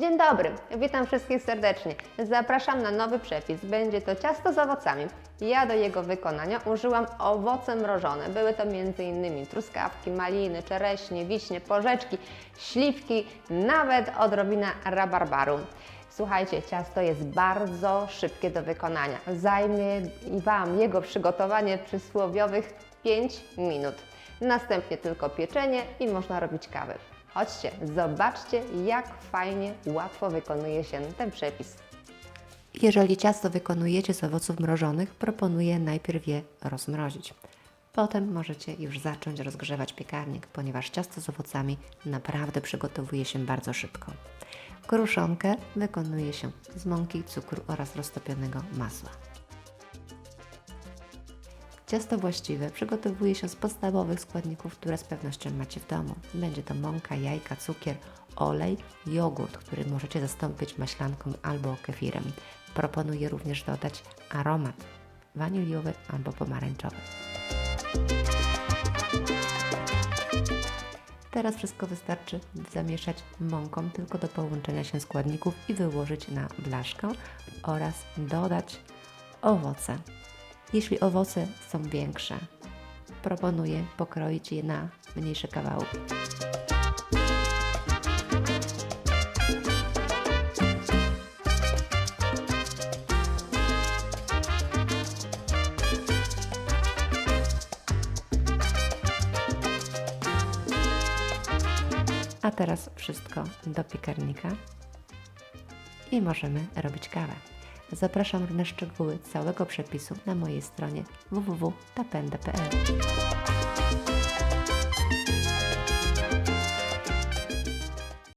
Dzień dobry, witam wszystkich serdecznie. Zapraszam na nowy przepis. Będzie to ciasto z owocami. Ja do jego wykonania użyłam owoce mrożone. Były to m.in. truskawki, maliny, czereśnie, wiśnie, porzeczki, śliwki, nawet odrobina rabarbaru. Słuchajcie, ciasto jest bardzo szybkie do wykonania. Zajmie Wam jego przygotowanie przysłowiowych 5 minut. Następnie tylko pieczenie i można robić kawę. Chodźcie, zobaczcie, jak fajnie, łatwo wykonuje się ten przepis. Jeżeli ciasto wykonujecie z owoców mrożonych, proponuję najpierw je rozmrozić. Potem możecie już zacząć rozgrzewać piekarnik, ponieważ ciasto z owocami naprawdę przygotowuje się bardzo szybko. Kruszonkę wykonuje się z mąki, cukru oraz roztopionego masła. Ciasto właściwe przygotowuje się z podstawowych składników, które z pewnością macie w domu. Będzie to mąka, jajka, cukier, olej, jogurt, który możecie zastąpić maślanką albo kefirem. Proponuję również dodać aromat waniliowy albo pomarańczowy. Teraz wszystko wystarczy zamieszać mąką tylko do połączenia się składników i wyłożyć na blaszkę oraz dodać owoce. Jeśli owoce są większe, proponuję pokroić je na mniejsze kawałki. A teraz wszystko do piekarnika i możemy robić kawę. Zapraszam na szczegóły całego przepisu na mojej stronie www.tapenda.pl